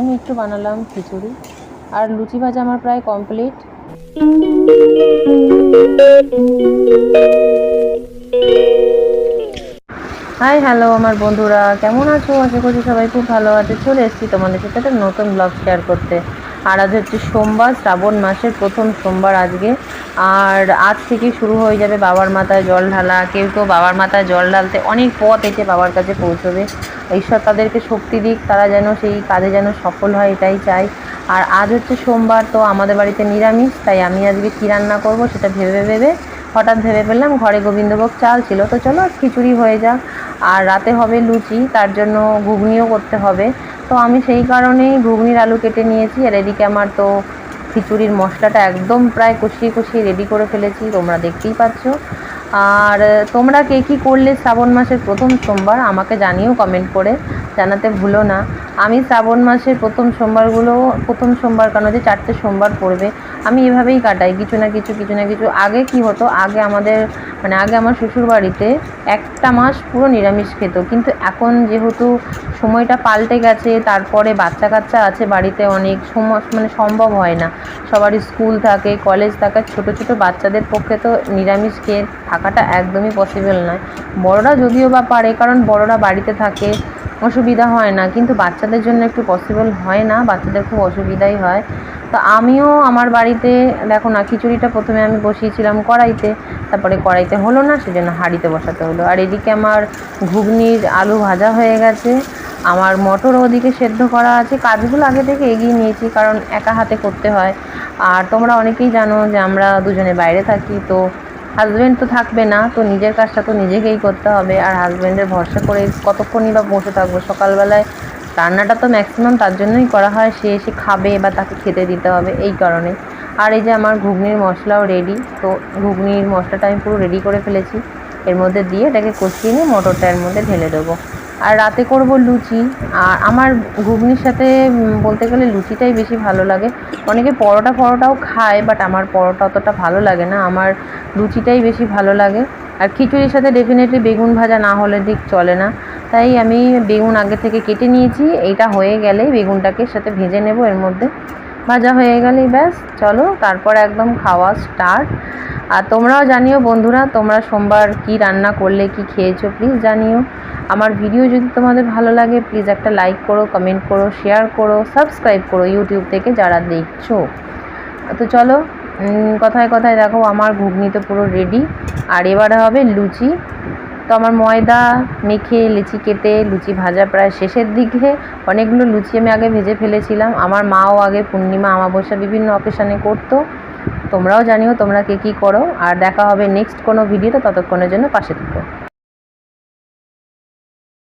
আমি একটু বানালাম খিচুড়ি। আর লুচি ভাজা আমার প্রায় কমপ্লিট হাই হ্যালো আমার বন্ধুরা। কেমন আছো? আশা করছি সবাই খুব ভালো আছে। চলে এসেছি তোমাদের সাথে একটা নতুন ব্লগ শেয়ার করতে। আর আজ হচ্ছে সোমবার, শ্রাবণ মাসের প্রথম সোমবার আজকে। আর আজ থেকে শুরু হয়ে যাবে বাবার মাথায় জল ঢালা। কেউ কেউ বাবার মাথায় জল ঢালতে অনেক পথ এসে বাবার কাছে পৌঁছবে। ঈশ্বর তাদেরকে শক্তি দিক, তারা যেন সেই কাজে যেন সফল হয়, এটাই চাই। আর আজ হচ্ছে সোমবার, তো আমাদের বাড়িতে নিরামিষ, তাই আমি আজকে কী রান্না করব সেটা ভেবে ভেবে হঠাৎ ভেবে পেলাম ঘরে গোবিন্দভোগ চাল ছিল। তো চলো খিচুড়ি হয়ে যাক। আর রাতে হবে লুচি, তার জন্য ঘুগনিও করতে হবে। তো আমি সেই কারণেই ঘুগনির আলু কেটে নিয়েছি, আর এদিকে আমার তো খিচুড়ির মশলাটা একদম প্রায় কষিয়ে কষিয়ে রেডি করে ফেলেছি, তোমরা দেখতেই পাচ্ছ। আর তোমরা কে কী করলে শ্রাবণ মাসের প্রথম সোমবার আমাকে জানিও কমেন্ট করে। জানাতে ভুলো না। আমি শ্রাবণ মাসের প্রথম সোমবারগুলো, প্রথম সোমবার কেন যে চারটে সোমবার পড়বে, আমি এভাবেই কাটাই। কিছু না কিছু কিছু না কিছু। আগে কি হতো? আগে আমাদের মানে আগে আমার শ্বশুর বাড়িতে একটা মাস পুরো নিরামিষ খেত। কিন্তু এখন যেহেতু সময়টা পাল্টে গেছে, তারপরে বাচ্চা কাচ্চা আছে বাড়িতে অনেক সময় মানে সম্ভব হয় না। সবারই স্কুল থাকে, কলেজ থাকে, ছোট ছোট বাচ্চাদের পক্ষে তো নিরামিষ খেয়ে থাকাটা একদমই পসিবল নয়। বড়রা যদিও বা পারে, কারণ বড়রা বাড়িতে থাকে অসুবিধা হয় না। কিন্তু বাচ্চাদের জন্য একটু পসিবল হয় না, বাচ্চাদের খুব অসুবিধাই হয়। তো আমিও আমার বাড়িতে, দেখো না, খিচুড়িটা প্রথমে আমি বসিয়েছিলাম কড়াইতে, তারপরে কড়াইতে হলো না, সেজন্য হাঁড়িতে বসাতে হলো। আর এদিকে আমার ঘুগনির আলু ভাজা হয়ে গেছে। আমার মটর ওদিকে সেদ্ধ করা আছে। কাজগুলো আগে থেকে এগিয়ে নিয়েছি, কারণ একা হাতে করতে হয়। আর তোমরা অনেকেই জানো যে আমরা দুজনে বাইরে থাকি, তো হাজব্যান্ড তো থাকবে না, তো নিজের কাজটা তো নিজেকেই করতে হবে। আর হাজব্যান্ডের ভরসা করে কতক্ষণই বা বসে থাকব? সকালবেলায় রান্নাটা তো ম্যাক্সিমাম তার জন্যই করা হয়, সে এসে খাবে বা তাকে খেতে দিতে হবে, এই কারণে। আর এই যে আমার ঘুগনির মশলাও রেডি তো ঘুগনির মশলাটা আমি পুরো রেডি করে ফেলেছি। এর মধ্যে দিয়ে এটাকে কষিয়ে নিয়ে মটরটা এর মধ্যে ঢেলে দেবো। আর রাতে করব লুচি। আর আমার ঘুগনির সাথে বলতে গেলে লুচিটাই বেশি ভালো লাগে। অনেকে পরোটা পরোটাও খায় বাট আমার পরোটা অতটা ভালো লাগে না। আমার লুচিটাই বেশি ভালো লাগে। আর খিচুড়ির সাথে ডেফিনেটলি বেগুন ভাজা না হলে দিক চলে না। তাই আমি বেগুন আগে থেকে কেটে নিয়েছি। এইটা হয়ে গেলেই বেগুনটাকে সাথে ভেজে নেব এর মধ্যে। ভাজা হয়ে গেলেই ব্যাস, চলো। তারপর একদম খাওয়া স্টার্ট আর তোমরাও জানিও বন্ধুরা, তোমরা সোমবার কি রান্না করলে, কি খেয়েছো প্লিজ জানিও। আমার ভিডিও যদি তোমাদের ভালো লাগে প্লিজ একটা লাইক করো কমেন্ট করো শেয়ার করো সাবস্ক্রাইব করো ইউটিউব থেকে যারা দেখছ। তো চলো কথায় কথায় দেখো, আমার ঘুগনি তো পুরো রেডি আর এবারে হবে লুচি। তো আমার ময়দা মেখে, লুচি কেটে, লুচি ভাজা প্রায় শেষের দিকে। অনেকগুলো লুচি আমি আগে ভেজে ফেলেছিলাম। আমার মাও আগে, পূর্ণিমা, আমাবস্যা বিভিন্ন অকেশানে করতো। তোমরাও জানিও তোমরা কে কী করো। আর দেখা হবে নেক্সট কোনো ভিডিওতে ততক্ষণের জন্য পাশে থেকো।